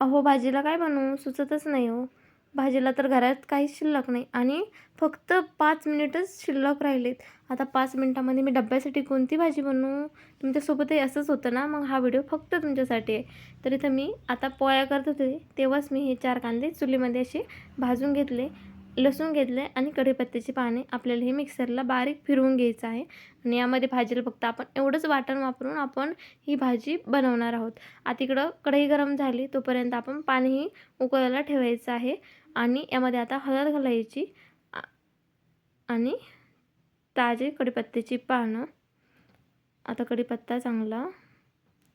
अहो भाजीला काय बनवू? सुचतच नाही हो. भाजीला तर घरात काहीच शिल्लक नाही आणि फक्त पाच मिनिटच शिल्लक राहिलेत. आता पाच मिनिटामध्ये मी डब्यासाठी कोणती भाजी बनवू? तुमच्यासोबतही असंच होतं ना? मग हा व्हिडिओ फक्त तुमच्यासाठी आहे. तर इथं मी आता पोळ्या करत होते. तेव्हाच मी हे चार कांदे चुलीमध्ये असे भाजून घेतले. लसूण घेतलं आहे आणि कढीपत्त्याची पाने आपल्याला हे मिक्सरला बारीक फिरवून घ्यायचं आहे. आणि यामध्ये भाजीला फक्त आपण एवढंच वाटण वापरून आपण ही भाजी बनवणार आहोत. आता इकडं कढई गरम झाली तोपर्यंत आपण पाणीही उकळायला ठेवायचं आहे. आणि यामध्ये आता हळद घालायची. आणि ताजे कढीपत्त्याची पानं. आता कढीपत्ता चांगला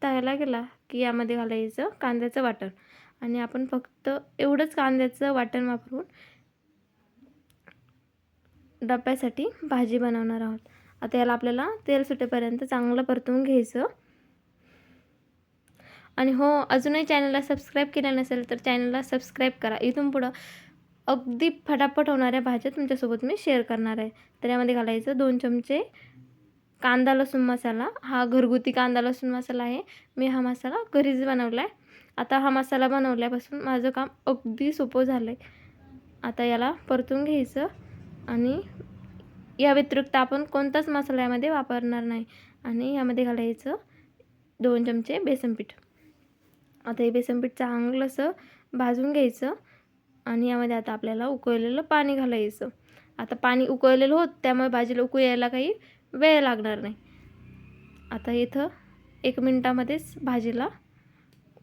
तळायला गेला की यामध्ये घालायचं कांद्याचं वाटण. आणि आपण फक्त एवढंच कांद्याचं वाटण वापरून डब्यासाठी भाजी बनवणार आहोत. आता याला आपल्याला तेल सुटेपर्यंत चांगलं परतवून घ्यायचं. आणि हो अजूनही चॅनलला सबस्क्राईब केलं नसेल तर चॅनलला सबस्क्राईब करा. इथून पुढं अगदी फटाफट होणाऱ्या भाज्या तुमच्यासोबत मी शेअर करणार आहे. तर यामध्ये घालायचं दोन चमचे कांदा लसूण मसाला. हा घरगुती कांदा लसूण मसाला आहे. मी हा मसाला घरीच बनवला आहे आता हा मसाला बनवल्यापासून माझं काम अगदी सोपं झालं आहे आता याला परतून घ्यायचं. आणि या व्यतिरिक्त आपण कोणताच मसाला यामध्ये वापरणार नाही. आणि यामध्ये घालायचं दोन चमचे बेसन पीठ. आता हे बेसन पीठ चांगलं असं भाजून घ्यायचं आणि यामध्ये आता आपल्याला उकळलेलं पाणी घालायचं. आता पाणी उकळलेलं होत त्यामुळे भाजीला उकळी यायला काही वेळ लागणार नाही. आता इथं एक मिनटामध्येच भाजीला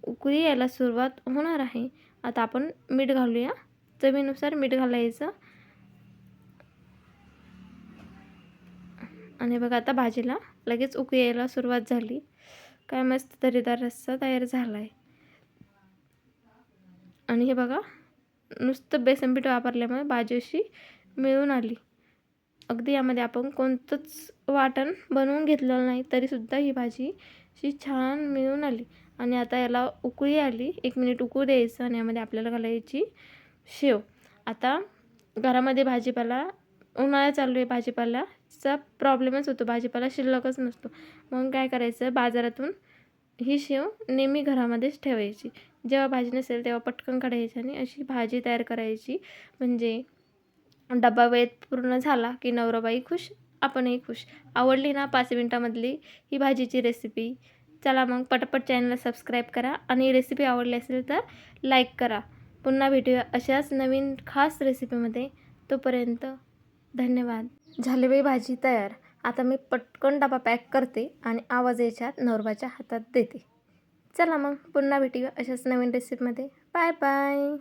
उकळी यायला सुरुवात होणार आहे. आता आपण मीठ घालूया. चवीनुसार मीठ घालायचं. आणि बघा आता भाजीला लगेच उकळी यायला सुरुवात झाली. काय मस्त तरीदार रस्सा तयार झाला आहे आणि हे बघा नुसतं बेसन पीठ वापरल्यामुळे भाजी अशी मिळून आली. अगदी यामध्ये आपण कोणतंच वाटण बनवून घेतलेलं नाही तरीसुद्धा ही भाजी अशी छान मिळून आली. आणि आता याला उकळी आली. एक मिनिट उकळू द्यायचं आणि यामध्ये आपल्याला घालायची शेव. आता घरामध्ये भाजीपाला उन्हाळा चालू आहे भाजीपाल्याचा प्रॉब्लेमच होतो. भाजीपाला शिल्लकच नसतो. मग काय करायचं? बाजारातून ही शेव नेहमी घरामध्येच ठेवायची. जेव्हा भाजी नसेल तेव्हा पटकन काढायची आणि अशी भाजी तयार करायची. म्हणजे डबा वेळेत पूर्ण झाला की नवराबाई खुश आपणही खुश. आवडली ना पाच मिनटामधली ही भाजीची रेसिपी चला मग पटपट चॅनलला सबस्क्राईब करा आणि रेसिपी आवडली असेल तर लाईक करा. पुन्हा भेटूया अशाच नवीन खास रेसिपीमध्ये तोपर्यंत धन्यवाद. झाली बाई भाजी तयार. आता मी पटकन डबा पॅक करते आणि आवाज याच्यात नवरबाच्या हातात देते. चला मग पुन्हा भेटूया अशाच नवीन रेसिपीमध्ये बाय बाय.